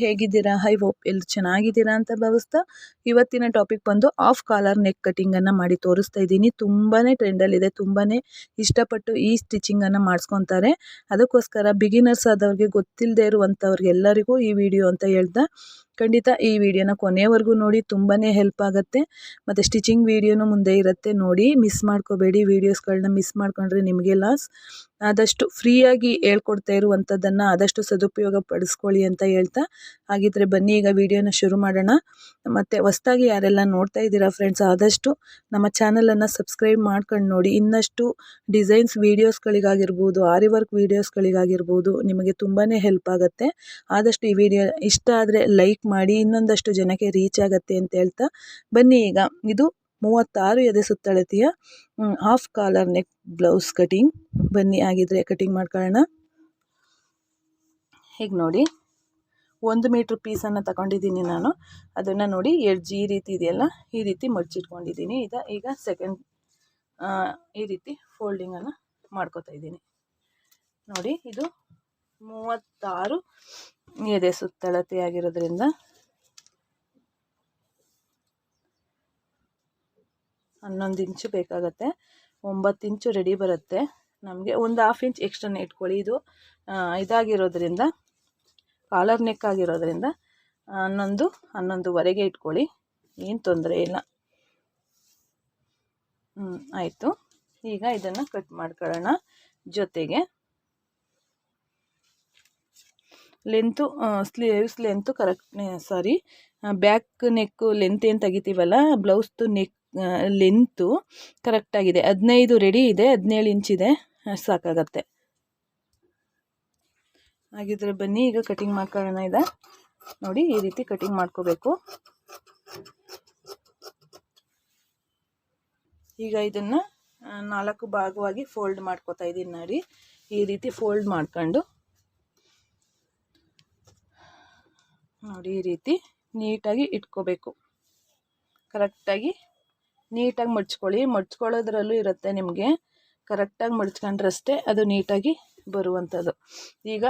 ಹೇಗಿದ್ದೀರಾ? High hope ಎಲ್ಲರೂ ಚೆನ್ನಾಗಿದ್ದೀರಾ ಅಂತ ಭಾವಿಸ್ತಾ ಇವತ್ತಿನ ಟಾಪಿಕ್ ಬಂದು ಆಫ್ ಕಾಲರ್ ನೆಕ್ ಕಟಿಂಗನ್ನು ಮಾಡಿ ತೋರಿಸ್ತಾ ಇದ್ದೀನಿ. ತುಂಬಾ ಟ್ರೆಂಡಲ್ಲಿದೆ ತುಂಬಾ ಇಷ್ಟಪಟ್ಟು ಈ ಸ್ಟಿಚಿಂಗನ್ನು ಮಾಡಿಸ್ಕೊತಾರೆ. ಅದಕ್ಕೋಸ್ಕರ ಬಿಗಿನರ್ಸ್ ಆದವ್ರಿಗೆ ಗೊತ್ತಿಲ್ಲದೆ ಇರುವಂಥವ್ರಿಗೆಲ್ಲರಿಗೂ ಈ ವಿಡಿಯೋ ಅಂತ ಹೇಳ್ತಾ ಖಂಡಿತ ಈ ವಿಡಿಯೋನ ಕೊನೆವರೆಗೂ ನೋಡಿ ತುಂಬಾ ಹೆಲ್ಪ್ ಆಗುತ್ತೆ. ಮತ್ತು ಸ್ಟಿಚಿಂಗ್ ವಿಡಿಯೋನು ಮುಂದೆ ಇರುತ್ತೆ ನೋಡಿ. ಮಿಸ್ ಮಾಡ್ಕೋಬೇಡಿ ವೀಡಿಯೋಸ್ಗಳನ್ನ ಮಿಸ್ ಮಾಡ್ಕೊಂಡ್ರೆ ನಿಮಗೆ ಲಾಸ್ ಆದಷ್ಟು ಫ್ರೀಯಾಗಿ ಹೇಳ್ಕೊಡ್ತಾ ಇರುವಂಥದ್ದನ್ನು ಆದಷ್ಟು ಸದುಪಯೋಗ ಪಡಿಸ್ಕೊಳ್ಳಿ ಅಂತ ಹೇಳ್ತಾ. ಹಾಗಿದ್ರೆ ಬನ್ನಿ, ಈಗ ವಿಡಿಯೋನ ಶುರು ಮಾಡೋಣ. ಮತ್ತು ಹೊಸ್ದಾಗಿ ಯಾರೆಲ್ಲ ನೋಡ್ತಾ ಇದ್ದೀರಾ ಫ್ರೆಂಡ್ಸ್ ಆದಷ್ಟು ನಮ್ಮ ಚಾನಲನ್ನು ಸಬ್ಸ್ಕ್ರೈಬ್ ಮಾಡ್ಕೊಂಡು ನೋಡಿ. ಇನ್ನಷ್ಟು ಡಿಸೈನ್ಸ್ ವೀಡಿಯೋಸ್ಗಳಿಗಾಗಿರ್ಬೋದು ಆರಿ ವರ್ಕ್ ವೀಡಿಯೋಸ್ಗಳಿಗಾಗಿರ್ಬೋದು ನಿಮಗೆ ತುಂಬಾ ಹೆಲ್ಪ್ ಆಗುತ್ತೆ. ಆದಷ್ಟು ಈ ವಿಡಿಯೋ ಇಷ್ಟ ಆದರೆ ಲೈಕ್ ಮಾಡಿ ಇನ್ನೊಂದಷ್ಟು ಜನಕ್ಕೆ ರೀಚ್ ಆಗುತ್ತೆ ಅಂತ ಹೇಳ್ತಾ ಬನ್ನಿ ಈಗ. ಇದು ಮೂವತ್ತಾರು ಎದೆ ಸುತ್ತಳತೆಯ half collar neck blouse cutting ಬನ್ನಿ ಆಗಿದ್ರೆ ಕಟಿಂಗ್ ಮಾಡ್ಕೊಳ್ಳೋಣ. ಹೀಗೆ ನೋಡಿ? ಒಂದು ಮೀಟ್ರ್ ಪೀಸನ್ನು ತಗೊಂಡಿದ್ದೀನಿ ನಾನು. ಅದನ್ನು ನೋಡಿ ಎಡ್ಜಿ ಈ ರೀತಿ ಇದೆಯಲ್ಲ, ಈ ರೀತಿ ಮಡ್ಚಿಟ್ಕೊಂಡಿದ್ದೀನಿ. ಈಗ ಈಗ ಸೆಕೆಂಡ್ ಈ ರೀತಿ ಫೋಲ್ಡಿಂಗನ್ನು ಮಾಡ್ಕೋತಾ ಇದ್ದೀನಿ. ನೋಡಿ, ಇದು ಮೂವತ್ತಾರು ಎದೆ ಸುತ್ತಳತೆ ಆಗಿರೋದ್ರಿಂದ ಹನ್ನೊಂದು ಇಂಚು ಬೇಕಾಗತ್ತೆ. ಒಂಬತ್ತು ಇಂಚು ರೆಡಿ ಬರುತ್ತೆ. ನಮಗೆ ಒಂದು ಹಾಫ್ ಇಂಚ್ ಎಕ್ಸ್ಟ್ರಾ ಇಟ್ಕೊಳ್ಳಿ. ಇದು ಇದಾಗಿರೋದ್ರಿಂದ ಕಾಲರ್ ನೆಕ್ ಆಗಿರೋದ್ರಿಂದ ಹನ್ನೊಂದು, ಹನ್ನೊಂದುವರೆಗೆ ಇಟ್ಕೊಳ್ಳಿ. ಏನು ತೊಂದರೆ ಇಲ್ಲ. ಹ್ಞೂ ಆಯಿತು. ಈಗ ಇದನ್ನು ಕಟ್ ಮಾಡ್ಕೊಳ್ಳೋಣ. ಜೊತೆಗೆ length sleeves length correct sorry back neck length ಏನು ತೆಗಿತೀವಲ್ಲ ಬ್ಲೌಸ್ದು ನೆಕ್ ಲೆಂತು ಕರೆಕ್ಟಾಗಿದೆ ಹದಿನೈದು ರೆಡಿ ಇದೆ, ಹದಿನೇಳು ಇಂಚಿದೆ ಸಾಕಾಗತ್ತೆ. ಹಾಗಿದ್ರೆ ಬನ್ನಿ, ಈಗ ಕಟಿಂಗ್ ಮಾಡ್ಕೊಳ್ಳೋಣ ಇದೆ ನೋಡಿ, ಈ ರೀತಿ ಕಟಿಂಗ್ ಮಾಡ್ಕೋಬೇಕು. ಈಗ ಇದನ್ನು ನಾಲ್ಕು ಭಾಗವಾಗಿ ಫೋಲ್ಡ್ ಮಾಡ್ಕೋತಾ ಇದ್ದೀನಿ ನೋಡಿ. ಈ ರೀತಿ ಫೋಲ್ಡ್ ಮಾಡ್ಕೊಂಡು. ನೋಡಿ ಈ ರೀತಿ ನೀಟಾಗಿ ಇಟ್ಕೋಬೇಕು. ಕರೆಕ್ಟಾಗಿ ನೀಟಾಗಿ ಮಡ್ಚ್ಕೊಳ್ಳಿ. ಮಡ್ಚ್ಕೊಳ್ಳೋದ್ರಲ್ಲೂ ಇರುತ್ತೆ ನಿಮಗೆ. ಕರೆಕ್ಟಾಗಿ ಮಡ್ಚ್ಕೊಂಡ್ರಷ್ಟೇ ಅದು ನೀಟಾಗಿ ಬರುವಂಥದ್ದು. ಈಗ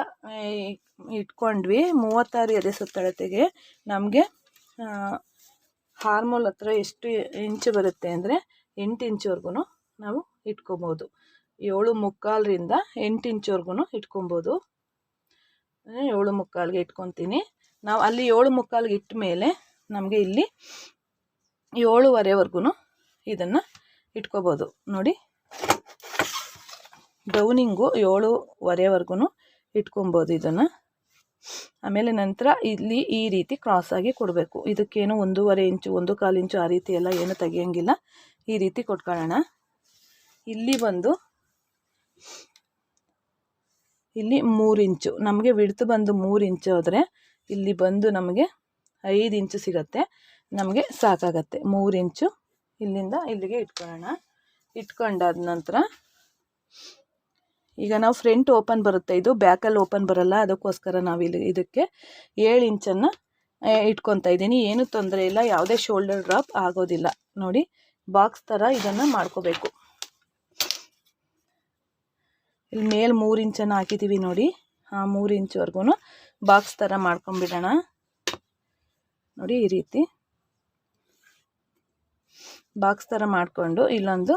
ಇಟ್ಕೊಂಡ್ವಿ. ಮೂವತ್ತಾರು ಎದೆ ಸುತ್ತಳತೆಗೆ ನಮಗೆ ಹಾರ್ಮೋಲ್ ಹತ್ರ ಎಷ್ಟು ಇಂಚು ಬರುತ್ತೆ ಅಂದರೆ ಎಂಟು ಇಂಚುವರೆಗೂ ನಾವು ಇಟ್ಕೊಬೋದು. ಏಳು ಮುಕ್ಕಾಲರಿಂದ ಎಂಟು ಇಂಚುವರೆಗೂ ಇಟ್ಕೊಬೋದು. ಏಳು ಮುಕ್ಕಾಲಿಗೆ ಇಟ್ಕೊತೀನಿ. ನಾವು ಅಲ್ಲಿ ಏಳು ಮುಕ್ಕಾಲು ಇಟ್ಟ ಮೇಲೆ ನಮಗೆ ಇಲ್ಲಿ ಏಳುವರೆವರೆಗೂ ಇದನ್ನು ಇಟ್ಕೋಬೋದು. ನೋಡಿ. ಡೌನಿಂಗು ಏಳುವರೆವರೆಗೂ ಇಟ್ಕೊಬೋದು ಇದನ್ನು. ಆಮೇಲೆ ನಂತರ ಇಲ್ಲಿ ಈ ರೀತಿ ಕ್ರಾಸಾಗಿ ಕೊಡಬೇಕು. ಇದಕ್ಕೇನು ಒಂದೂವರೆ ಇಂಚು, ಒಂದು ಕಾಲು ಇಂಚು ಆ ರೀತಿ ಎಲ್ಲ ಏನು ತೆಗಿಯೋಂಗಿಲ್ಲ. ಈ ರೀತಿ ಕೊಟ್ಕೊಳ್ಳೋಣ. ಇಲ್ಲಿ ಬಂದು, ಇಲ್ಲಿ ಮೂರು ಇಂಚು. ನಮಗೆ ಬಿಡ್ತು ಬಂದು ಮೂರು ಇಂಚು ಆದರೆ ಇಲ್ಲಿ ಬಂದು ನಮಗೆ ಐದು ಇಂಚು ಸಿಗತ್ತೆ. ನಮಗೆ ಸಾಕಾಗತ್ತೆ. ಮೂರು ಇಂಚು ಇಲ್ಲಿಂದ ಇಲ್ಲಿಗೆ ಇಟ್ಕೊಳ್ಳೋಣ. ಇಟ್ಕೊಂಡಾದ ನಂತರ ಈಗ ನಾವು ಫ್ರಂಟ್ ಓಪನ್ ಬರುತ್ತೆ. ಇದು ಬ್ಯಾಕಲ್ಲಿ ಓಪನ್ ಬರಲ್ಲ. ಅದಕ್ಕೋಸ್ಕರ ನಾವು ಇಲ್ಲಿ ಇದಕ್ಕೆ ಏಳು ಇಂಚನ್ನು ಇಟ್ಕೊತಾ ಇದ್ದೀನಿ. ಏನೂ ತೊಂದರೆ ಇಲ್ಲ. ಯಾವುದೇ ಶೋಲ್ಡರ್ ಡ್ರಾಪ್ ಆಗೋದಿಲ್ಲ. ನೋಡಿ ಬಾಕ್ಸ್ ಥರ ಇದನ್ನು ಮಾಡ್ಕೋಬೇಕು. ಇಲ್ಲಿ ಮೇಲೆ ಮೂರು ಇಂಚನ್ನು ಹಾಕಿದ್ದೀವಿ ನೋಡಿ. ಆ ಮೂರು ಇಂಚ್ವರೆಗೂ ಬಾಕ್ಸ್ ಥರ ಮಾಡ್ಕೊಂಬಿಡೋಣ ನೋಡಿ ಈ ರೀತಿ. ಬಾಕ್ಸ್ ಥರ ಮಾಡಿಕೊಂಡು ಇಲ್ಲೊಂದು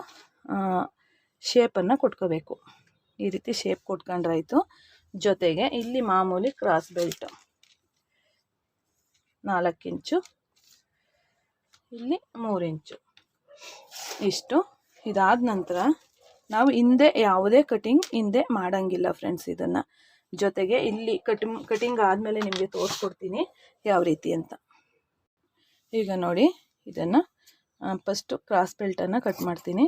ಶೇಪನ್ನು ಕೊಟ್ಕೋಬೇಕು. ಈ ರೀತಿ ಶೇಪ್ ಕೊಟ್ಕೊಂಡ್ರಾಯ್ತು. ಜೊತೆಗೆ ಇಲ್ಲಿ ಮಾಮೂಲಿ ಕ್ರಾಸ್ ಬೆಲ್ಟ್ ನಾಲ್ಕು ಇಂಚು. ಇಲ್ಲಿ ಮೂರು ಇಂಚು. ಇಷ್ಟು. ಇದಾದ ನಂತರ ನಾವು ಹಿಂದೆ ಯಾವುದೇ ಕಟಿಂಗ್ ಹಿಂದೆ ಮಾಡೋಂಗಿಲ್ಲ ಫ್ರೆಂಡ್ಸ್ ಇದನ್ನು. ಜೊತೆಗೆ ಇಲ್ಲಿ ಕಟಿಂಗ್ ಕಟಿಂಗ್ ಆದಮೇಲೆ ನಿಮಗೆ ತೋರಿಸ್ಕೊಡ್ತೀನಿ ಯಾವ ರೀತಿ ಅಂತ. ಈಗ ನೋಡಿ, ಇದನ್ನು ಫಸ್ಟು ಕ್ರಾಸ್ ಬೆಲ್ಟನ್ನು ಕಟ್ ಮಾಡ್ತೀನಿ.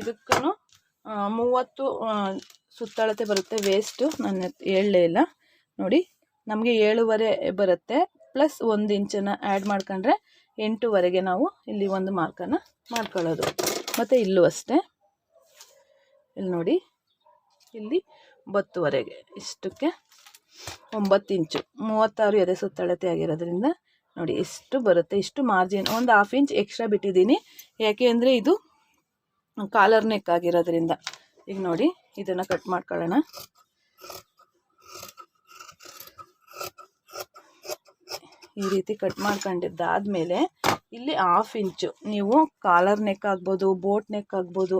ಇದಕ್ಕೂ ಮೂವತ್ತು ಸುತ್ತಳತೆ ಬರುತ್ತೆ ವೇಸ್ಟು ನನ್ನ ಹೇಳಲೇ ಇಲ್ಲ ನೋಡಿ, ನಮಗೆ ಏಳುವರೆ ಬರುತ್ತೆ ಪ್ಲಸ್ ಒಂದು ಇಂಚನ್ನು ಆ್ಯಡ್ ಮಾಡ್ಕೊಂಡ್ರೆ ಎಂಟುವರೆಗೆ ನಾವು ಇಲ್ಲಿ ಒಂದು ಮಾರ್ಕನ್ನು ಮಾಡ್ಕೊಳ್ಳೋದು. ಮತ್ತು ಇಲ್ಲೂ ಅಷ್ಟೇ. ಇಲ್ಲಿ ನೋಡಿ. ಇಲ್ಲಿ ಒಂಬತ್ತುವರೆಗೆ. ಇಷ್ಟಕ್ಕೆ ಒಂಬತ್ತು ಇಂಚು. ಮೂವತ್ತಾರು ಎದೆ ಸುತ್ತಳತೆ ಆಗಿರೋದ್ರಿಂದ ನೋಡಿ ಇಷ್ಟು ಬರುತ್ತೆ. ಇಷ್ಟು ಮಾರ್ಜಿನ್ ಒಂದು ಹಾಫ್ ಇಂಚ್ ಎಕ್ಸ್ಟ್ರಾ ಬಿಟ್ಟಿದ್ದೀನಿ. ಯಾಕೆ ಅಂದರೆ ಇದು ಕಾಲರ್ ನೆಕ್ ಆಗಿರೋದ್ರಿಂದ. ಈಗ ನೋಡಿ, ಇದನ್ನು ಕಟ್ ಮಾಡ್ಕೊಳ್ಳೋಣ. ಈ ರೀತಿ ಕಟ್ ಮಾಡ್ಕೊಂಡಿದ್ದಾದ್ಮೇಲೆ ಇಲ್ಲಿ ಹಾಫ್ ಇಂಚು ನೀವು ಕಾಲರ್ ನೆಕ್ ಆಗ್ಬೋದು ಬೋಟ್ ನೆಕ್ ಆಗ್ಬೋದು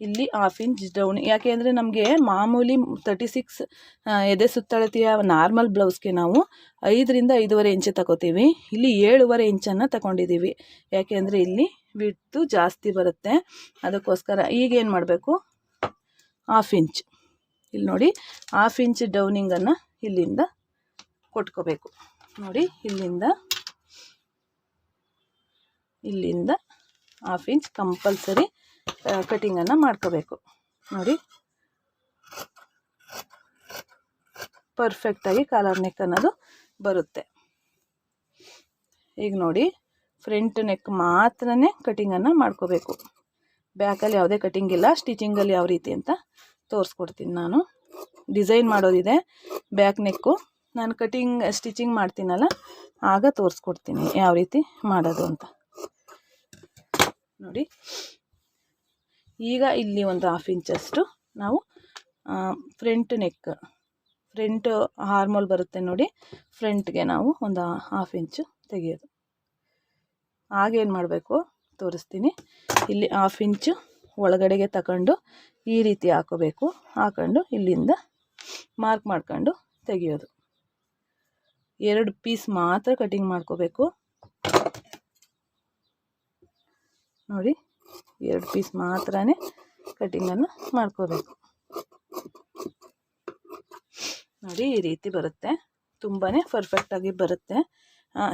ಇಲ್ಲಿ ಹಾಫ್ ಇಂಚ್ ಡೌನ್ ಯಾಕೆ ಅಂದರೆ ನಮಗೆ ಮಾಮೂಲಿ ತರ್ಟಿ ಸಿಕ್ಸ್ ಎದೆ ಸುತ್ತಳತೆಯ ನಾರ್ಮಲ್ ಬ್ಲೌಸ್ಗೆ ನಾವು ಐದರಿಂದ ಐದೂವರೆ ಇಂಚು ತಗೋತೀವಿ. ಇಲ್ಲಿ ಏಳುವರೆ ಇಂಚನ್ನು ತಗೊಂಡಿದ್ದೀವಿ ಯಾಕೆ ಅಂದರೆ ಇಲ್ಲಿ ಬಿಟ್ಟು ಜಾಸ್ತಿ ಬರುತ್ತೆ. ಅದಕ್ಕೋಸ್ಕರ ಈಗೇನು ಮಾಡಬೇಕು? ಹಾಫ್ ಇಂಚ್ ಇಲ್ಲಿ ನೋಡಿ ಹಾಫ್ ಇಂಚ್ ಡೌನಿಂಗನ್ನು ಇಲ್ಲಿಂದ ಕೊಟ್ಕೋಬೇಕು. ನೋಡಿ, ಇಲ್ಲಿಂದ ಇಲ್ಲಿಂದ ಹಾಫ್ ಇಂಚ್ ಕಂಪಲ್ಸರಿ ಕಟಿಂಗನ್ನು ಮಾಡ್ಕೋಬೇಕು. ನೋಡಿ. ಪರ್ಫೆಕ್ಟಾಗಿ ಕಾಲರ್ ನೆಕ್ ಅನ್ನೋದು ಬರುತ್ತೆ. ಈಗ ನೋಡಿ ಫ್ರಂಟ್ ನೆಕ್ ಮಾತ್ರನೇ ಕಟಿಂಗನ್ನು ಮಾಡ್ಕೋಬೇಕು. ಬ್ಯಾಕಲ್ಲಿ ಯಾವುದೇ ಕಟಿಂಗ್ ಇಲ್ಲ ಸ್ಟಿಚಿಂಗಲ್ಲಿ ಯಾವ ರೀತಿ ಅಂತ ತೋರಿಸ್ಕೊಡ್ತೀನಿ ನಾನು. ಡಿಸೈನ್ ಮಾಡೋದಿದೆ. ಬ್ಯಾಕ್ ನೆಕ್ಕು ನಾನು ಕಟಿಂಗ್ ಸ್ಟಿಚಿಂಗ್ ಮಾಡ್ತೀನಲ್ಲ, ಆಗ ತೋರಿಸ್ಕೊಡ್ತೀನಿ ಯಾವ ರೀತಿ ಮಾಡೋದು ಅಂತ. ನೋಡಿ. ಈಗ ಇಲ್ಲಿ ಒಂದು ಹಾಫ್ ಇಂಚಷ್ಟು ನಾವು ಫ್ರಂಟ್ ನೆಕ್ ಫ್ರಂಟ್ ಹಾರ್ಮೋಲ್ ಬರುತ್ತೆ ನೋಡಿ ಫ್ರಂಟ್ಗೆ ನಾವು ಒಂದು ಹಾಫ್ ಇಂಚು ತೆಗೆಯೋದು. ಆಗೇನು ಮಾಡಬೇಕು? ತೋರಿಸ್ತೀನಿ. ಇಲ್ಲಿ ಹಾಫ್ ಇಂಚು ಒಳಗಡೆಗೆ ತಗೊಂಡು ಈ ರೀತಿ ಹಾಕೋಬೇಕು. ಹಾಕೊಂಡು ಇಲ್ಲಿಂದ ಮಾರ್ಕ್ ಮಾಡ್ಕೊಂಡು ತೆಗೆಯೋದು. ಎರಡು ಪೀಸ್ ಮಾತ್ರ ಕಟಿಂಗ್ ಮಾಡ್ಕೋಬೇಕು. ನೋಡಿ ಎರಡು ಪೀಸ್ ಮಾತ್ರ ಕಟಿಂಗನ್ನು ಮಾಡ್ಕೋಬೇಕು. ನೋಡಿ, ಈ ರೀತಿ ಬರುತ್ತೆ. ತುಂಬಾ ಪರ್ಫೆಕ್ಟಾಗಿ ಬರುತ್ತೆ.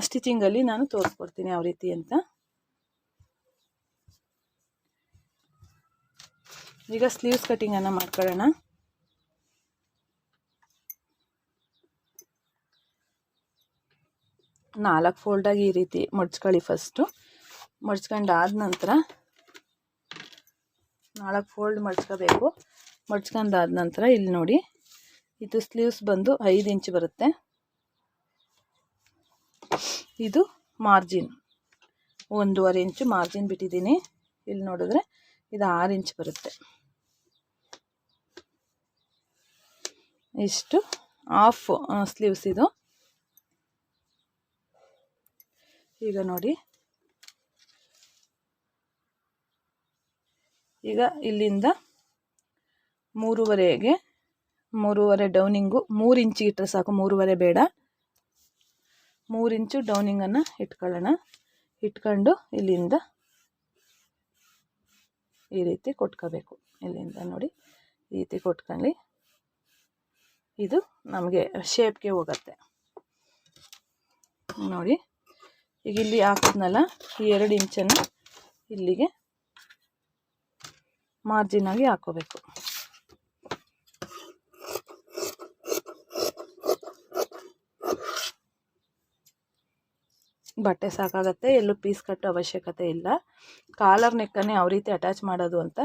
ಸ್ಟಿಚಿಂಗಲ್ಲಿ ನಾನು ತೋರಿಸ್ಕೊಡ್ತೀನಿ ಯಾವ ರೀತಿ ಅಂತ. ಈಗ ಸ್ಲೀವ್ಸ್ ಕಟಿಂಗನ್ನು ಮಾಡ್ಕೊಳ್ಳೋಣ. ನಾಲ್ಕು ಫೋಲ್ಡಾಗಿ ಈ ರೀತಿ ಮಡ್ಚ್ಕೊಳ್ಳಿ ಫಸ್ಟು ಮಡ್ಚ್ಕೊಂಡಾದ ನಂತರ ನಾಲ್ಕು ಫೋಲ್ಡ್ ಮಡ್ಚ್ಕೋಬೇಕು ಮಡ್ಚ್ಕೊಂಡಾದ ನಂತರ ಇಲ್ಲಿ ನೋಡಿ, ಇದು ಸ್ಲೀವ್ಸ್ ಬಂದು ಐದು ಇಂಚ್ ಬರುತ್ತೆ. ಇದು ಮಾರ್ಜಿನ್ ಒಂದೂವರೆ ಇಂಚು ಮಾರ್ಜಿನ್ ಬಿಟ್ಟಿದ್ದೀನಿ. ಇಲ್ಲಿ ನೋಡಿದ್ರೆ ಇದು ಆರು ಇಂಚ್ ಬರುತ್ತೆ. ಇಷ್ಟು ಆಫ್ ಸ್ಲೀವ್ಸ್ ಇದು. ಈಗ ನೋಡಿ ಈಗ ಇಲ್ಲಿಂದ ಮೂರುವರೆಗೆ ಮೂರುವರೆ ಡೌನಿಂಗು, ಮೂರು ಇಂಚಿಗೆ ಇಟ್ಟರೆ ಸಾಕು, ಮೂರುವರೆ ಬೇಡ. ಮೂರು ಇಂಚು ಡೌನಿಂಗನ್ನು ಇಟ್ಕೊಳ್ಳೋಣ. ಇಟ್ಕೊಂಡು ಇಲ್ಲಿಂದ ಈ ರೀತಿ ಕೊಟ್ಕೋಬೇಕು. ಇಲ್ಲಿಂದ ನೋಡಿ, ಈ ರೀತಿ ಕೊಟ್ಕೊಳ್ಳಿ. ಇದು ನಮಗೆ ಶೇಪ್ಗೆ ಹೋಗುತ್ತೆ. ನೋಡಿ, ಈಗ ಇಲ್ಲಿ ಹಾಕಿದ್ನಲ್ಲ, ಈ ಎರಡು ಇಂಚನ್ನು ಇಲ್ಲಿಗೆ ಮಾರ್ಜಿನಾಗಿ ಹಾಕೋಬೇಕು. ಬಟ್ಟೆ ಸಾಕಾಗತ್ತೆ, ಎಲ್ಲೂ ಪೀಸ್ ಕಟ್ಟೋ ಅವಶ್ಯಕತೆ ಇಲ್ಲ. ಕಾಲರ್ ನೆಕ್ಕನ್ನೇ ಯಾವ ರೀತಿ ಅಟ್ಯಾಚ್ ಮಾಡೋದು ಅಂತ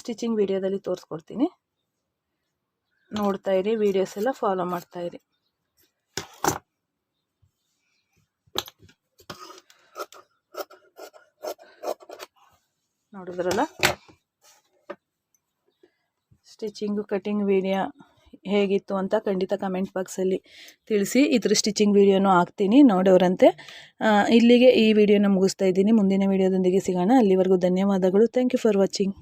ಸ್ಟಿಚಿಂಗ್ ವಿಡಿಯೋದಲ್ಲಿ ತೋರಿಸ್ಕೊಡ್ತೀನಿ. ನೋಡ್ತಾ ಇರಿ ವಿಡಿಯೋಸ್ ಎಲ್ಲ ಫಾಲೋ ಮಾಡ್ತಾ ಇರಿ. ನೋಡಿದ್ರಲ್ಲ? ಸ್ಟಿಚಿಂಗು ಕಟಿಂಗ್ ವಿಡಿಯೋ ಹೇಗಿತ್ತು ಅಂತ ಖಂಡಿತ ಕಮೆಂಟ್ ಬಾಕ್ಸಲ್ಲಿ ತಿಳಿಸಿ ಇದ್ರ ಸ್ಟಿಚಿಂಗ್ ವೀಡಿಯೋನೂ ಹಾಕ್ತೀನಿ, ನೋಡೋರಂತೆ. ಇಲ್ಲಿಗೆ ಈ ವಿಡಿಯೋನ ಮುಗಿಸ್ತಾ ಇದ್ದೀನಿ. ಮುಂದಿನ ವಿಡಿಯೋದೊಂದಿಗೆ ಸಿಗೋಣ. ಅಲ್ಲಿವರೆಗೂ ಧನ್ಯವಾದಗಳು. Thank you for watching